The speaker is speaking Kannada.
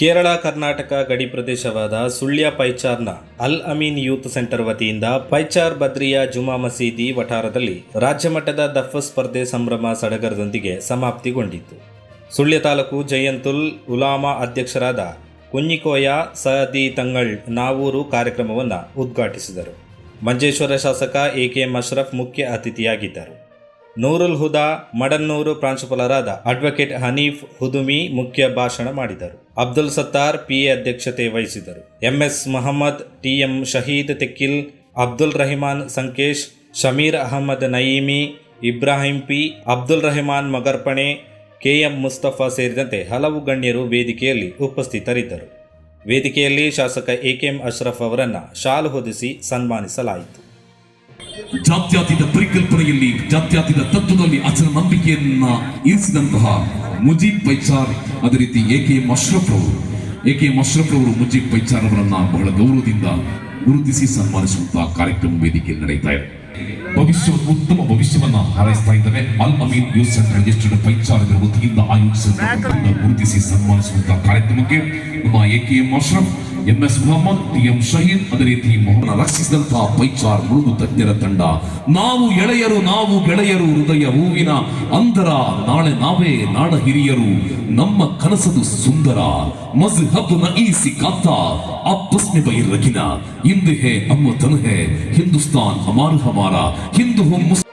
ಕೇರಳ, ಕರ್ನಾಟಕ ಗಡಿ ಪ್ರದೇಶವಾದ ಸುಳ್ಯ ಪೈಚಾರ್ನ ಅಲ್ ಅಮೀನ್ ಯೂತ್ ಸೆಂಟರ್ ವತಿಯಿಂದ ಪೈಚಾರ್ ಬದ್ರಿಯಾ ಜುಮಾ ಮಸೀದಿ ವಠಾರದಲ್ಲಿ ರಾಜ್ಯಮಟ್ಟದ ದಫ ಸ್ಪರ್ಧೆ ಸಂಭ್ರಮ ಸಡಗರದೊಂದಿಗೆ ಸಮಾಪ್ತಿಗೊಂಡಿತು ಸುಳ್ಯ ತಾಲೂಕು ಜಯಂತುಲ್ ಉಲಾಮಾ ಅಧ್ಯಕ್ಷರಾದ ಕುನ್ನಿಕೋಯಾ ಸದಿ ತಂಗಳ್ ನಾವೂರು ಕಾರ್ಯಕ್ರಮವನ್ನು ಉದ್ಘಾಟಿಸಿದರು. ಮಂಜೇಶ್ವರ ಶಾಸಕ ಎ ಕೆ ಮಶ್ರಫ್ ಮುಖ್ಯ ಅತಿಥಿಯಾಗಿದ್ದರು. ನೂರುಲ್ ಹುದಾ ಮಡನ್ನೂರು ಪ್ರಾಂಶುಪಾಲರಾದ ಅಡ್ವೊಕೇಟ್ ಹನೀಫ್ ಹುದುಮಿ ಮುಖ್ಯ ಭಾಷಣ ಮಾಡಿದರು. ಅಬ್ದುಲ್ ಸತ್ತಾರ್ ಪಿಎ ಅಧ್ಯಕ್ಷತೆ ವಹಿಸಿದರು. MS Mohammed TM Shahid Thekkil, Abdul Rahiman Sankesh, Shameer Ahmed Naeemi, Ibrahim P, Abdul Rahiman ಮಗರ್ಪಣೆ KM Mustafa ಸೇರಿದಂತೆ ಹಲವು ಗಣ್ಯರು ವೇದಿಕೆಯಲ್ಲಿ ಉಪಸ್ಥಿತರಿದ್ದರು. ವೇದಿಕೆಯಲ್ಲಿ ಶಾಸಕ ಎಕೆಎಂ ಅಶ್ರಫ್ ಅವರನ್ನು ಶಾಲು ಹೊದಿಸಿ ಸನ್ಮಾನಿಸಲಾಯಿತು. ಜಾತ್ಯತೀತ ಪರಿಕಲ್ಪನೆಯಲ್ಲಿ, ಜಾತ್ಯಾತೀತ ತತ್ವದಲ್ಲಿ ಅಚಲ ನಂಬಿಕೆಯನ್ನ ಇರಿಸಿದಂತಹ ಮುಜೀಬ್ ಪೈಚಾರ್ ಅದೇ ರೀತಿ ಎ ಕೆ ಎಂ ಅಶ್ರಫ್ ಅವರು ಎ ಕೆ ಎಂ ಅಶ್ರಫ್ ಅವರು ಮುಜೀಬ್ ಪೈಚಾರ್ ಅವರನ್ನ ಬಹಳ ಗೌರವದಿಂದ ಗುರುತಿಸಿ ಸನ್ಮಾನಿಸುವಂತಹ ಕಾರ್ಯಕ್ರಮ ವೇದಿಕೆ ನಡೀತಾ ಇದೆ. ಭವಿಷ್ಯ ಉತ್ತಮ ಭವಿಷ್ಯವನ್ನ ಹಾರೈಸ್ತಾ ಇದ್ದಾರೆ ಅಲ್ ಅಮೀನ್ ಯೂತ್ ಸೆಂಟರ್ ರಿಜಿಸ್ಟರ್ಡ್ ವತಿಯಿಂದ ಆಯೋಜಿಸಿದ ಗುರುತಿಸಿ ಸನ್ಮಾನಿಸುವಂತಹ ಕಾರ್ಯಕ್ರಮಕ್ಕೆ ನಮ್ಮ A K M Ashraf M S Mohammed, T M Shahid, ಅದೇ ರೀತಿ ರಕ್ಷಿಸಿದಂತಹ ಪೈಚಾರ್ ಮುಳುಗು ತಜ್ಞರ ತಂಡ. ನಾವು ಎಳೆಯರು, ನಾವು ಗೆಳೆಯರು, ಹೃದಯ ಹೂವಿನ ಅಂದರ ನಾಳೆ ನಾವೇ ನಾಡ ಹಿರಿಯರು. ನಮ್ಮ ಕನಸದು ಸುಂದರ, ಮಜ್ಹಬ್ ಈಸಿ ಕಾತ ಅಪ್ಪಸ್ಮೆ ಬೈ ರಗಿನ ಇಂದು ಹೇ ಅಮ್ಮ ತನಹೆ, ಹಿಂದೂಸ್ತಾನ್ ಅಮಾರು ಹಮಾರ, ಹಿಂದೂ ಮುಸ್